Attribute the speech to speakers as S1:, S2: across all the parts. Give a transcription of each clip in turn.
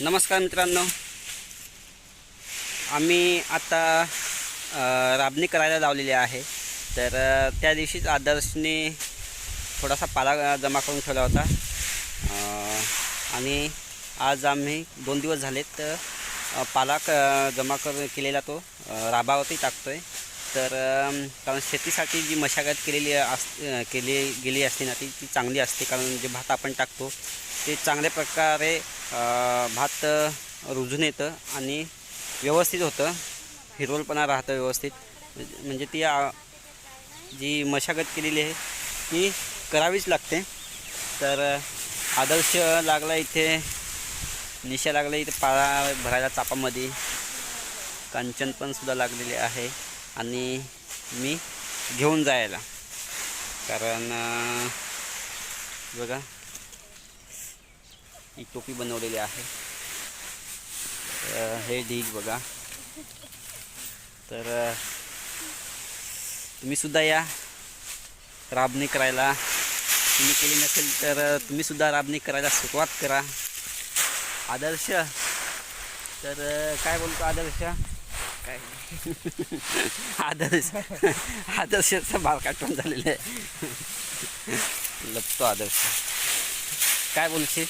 S1: नमस्कार मित्रांनो. आम्ही आता राबणी करायला लावलेली आहे. तर त्या दिवशीच आदर्शने थोडासा पाला जमा करून ठेवला होता. आणि आज आम्ही दोन दिवस झालेत पाला क जमा कर केलेला तो राबावरती टाकतो आहे तर कारण शेतीसाठी जी मशागत केलेली अस केली गेली असते ना ती ती चांगली असते. कारण जे भात आपण टाकतो ते चांगल्या प्रकारे भात रुजून येतं आणि व्यवस्थित होतं. हिरवलपणा राहतं व्यवस्थित. म्हणजे ती जी मशागत केलेली आहे ती करावीच लागते. तर आदर्श लागला इथे निशा लागला इथे पाळा भरायला चापामध्ये. कांचन पण सुद्धा लागलेले आहे. आणि मी घेऊन जायला. कारण बघा ही टोपी बनवलेली आहे. हे ढीग बघा. तर तुम्ही सुद्धा या राबणी करायला. तुम्ही केली नसेल तर तुम्ही सुद्धा राबणी करायला सुरुवात करा. आदर्श. तर काय बोलतो आदर्श? काय आदर्श. आदर्शचा बाल काटून झालेलं आहे. लपतो आदर्श. काय बोलशील?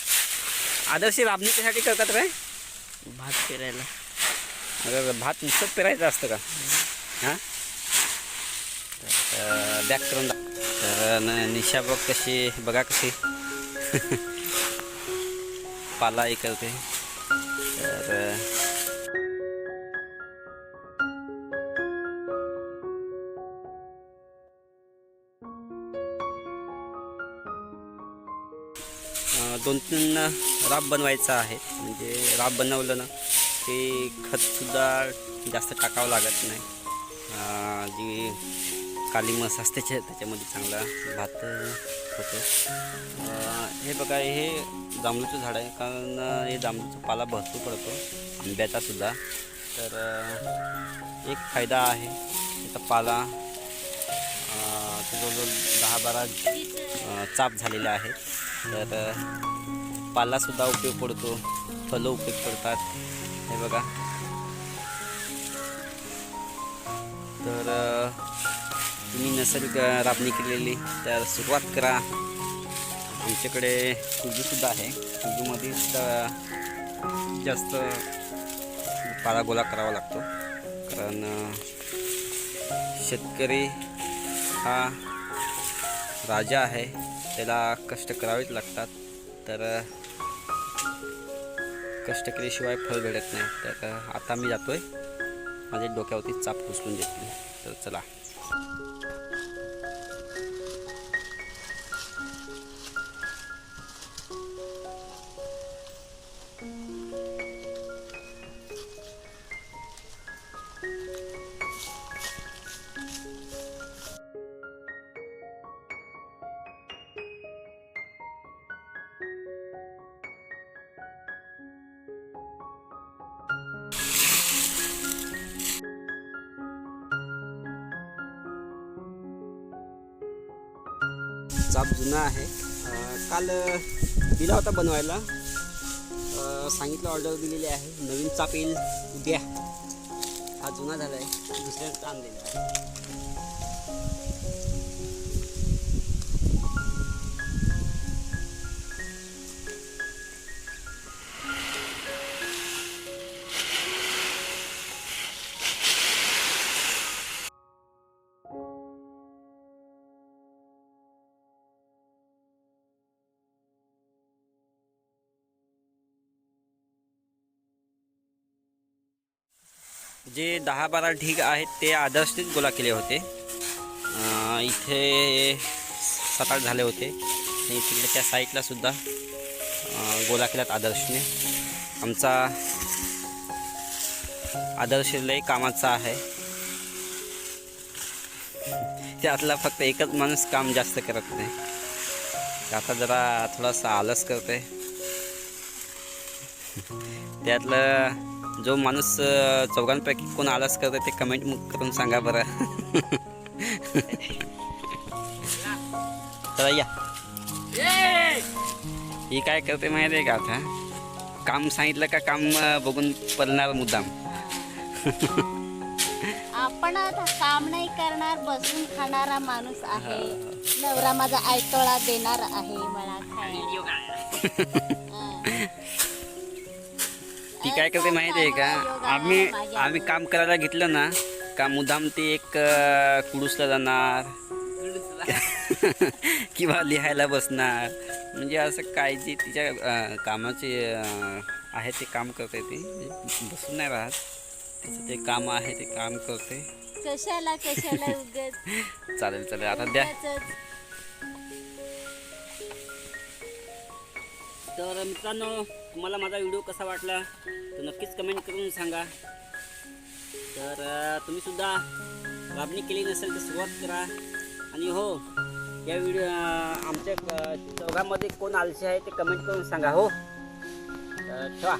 S1: आदर्श राबणी कशासाठी करतात रे
S2: भात पेरायला.
S1: अगं भात नुसतं पेरायचं असतं का? हां? तर बॅक करून तर निशा बघ कशी बघा कशी. पाला हे करते. तर दोन तीन राब बनवायचा आहे. म्हणजे राब बनवलं ना ते खतसुद्धा जास्त टाकावं लागत नाही. जी काली मस असते त्याच्यामध्ये चांगला भात होतो. हे बघा हे जांभळूचं झाड आहे. कारण हे जांभळूचा पाला भरपूर पडतो आंब्याचासुद्धा. तर एक फायदा आहे त्याचा पाला ते जवळजवळ दहा बारा चाप झालेला आहे. तर पालासुद्धा उपयोग पडतो. फलं उपयोग पडतात. हे बघा. तर तुम्ही नसेल राबणी केलेली. तर सुरुवात करा. आमच्याकडे कुजूसुद्धा आहे. कुजूमध्ये सुद्धा जास्त पाला गोळा करावा लागतो. कारण शेतकरी हा राजा आहे. त्याला कष्ट करावेच लागतात. तर कष्ट केल्याशिवाय फळ भेटत नाही. तर आता मी जातोय. माझ्या डोक्यावरती चाप उचलून घेतली. तर चला. चाप जुना आहे. काल दिला होता बनवायला. सांगितलं ऑर्डर दिलेली आहे. नवीन चाप येईल उद्या. हा जुना झाला आहे दुसऱ्या आणलेला आहे जे दहा बारा ढीग आहेत ते आदर्शित गोळा केले होते. इथे सात आठ झाले होते. आणि तिकडे त्या साईटलासुद्धा गोळा केल्यात आदर्शने. आमचा आदर्श लय कामाचा आहे. त्यातला फक्त एकच माणूस काम जास्त करत नाही. आता जरा थोडासा आलस करते त्यातलं जो माणूस चौघांपैकी कोण आलस करतो ते कमेंट करून सांगा बरं. चला या. ही काय करते माहिती आहे का आता? काम सांगितलं का काम बघून पडणार मुद्दाम.
S3: आपण आता काम नाही करणार बसून खाणारा माणूस आहे. नवरा माझा आयतोळा देणार आहे मला खायला.
S1: काय करते माहिती आहे का? आम्ही आम्ही काम करायला घेतलं ना का मुद्दाम ती एक कुडूसला जाणार. किंवा लिहायला बसणार. म्हणजे असं काय जे तिच्या कामाचे आहे ते काम करते ती. बसून नाही राहत. तिचं ते काम आहे ते काम करते.
S3: कशाला कशाला
S1: चालेल चालेल. आता द्या. तर मित्रांनो तुम्हाला माझा व्हिडिओ कसा वाटला तर नक्कीच कमेंट करून सांगा. तर तुम्हीसुद्धा तुम्ही सुद्धा राबणी केली नसेल तर सुरुवात करा. आणि हो या व्हिडिओ आमच्या चौघामध्ये कोण आलसे आहे ते कमेंट करून सांगा हो. ठेवा.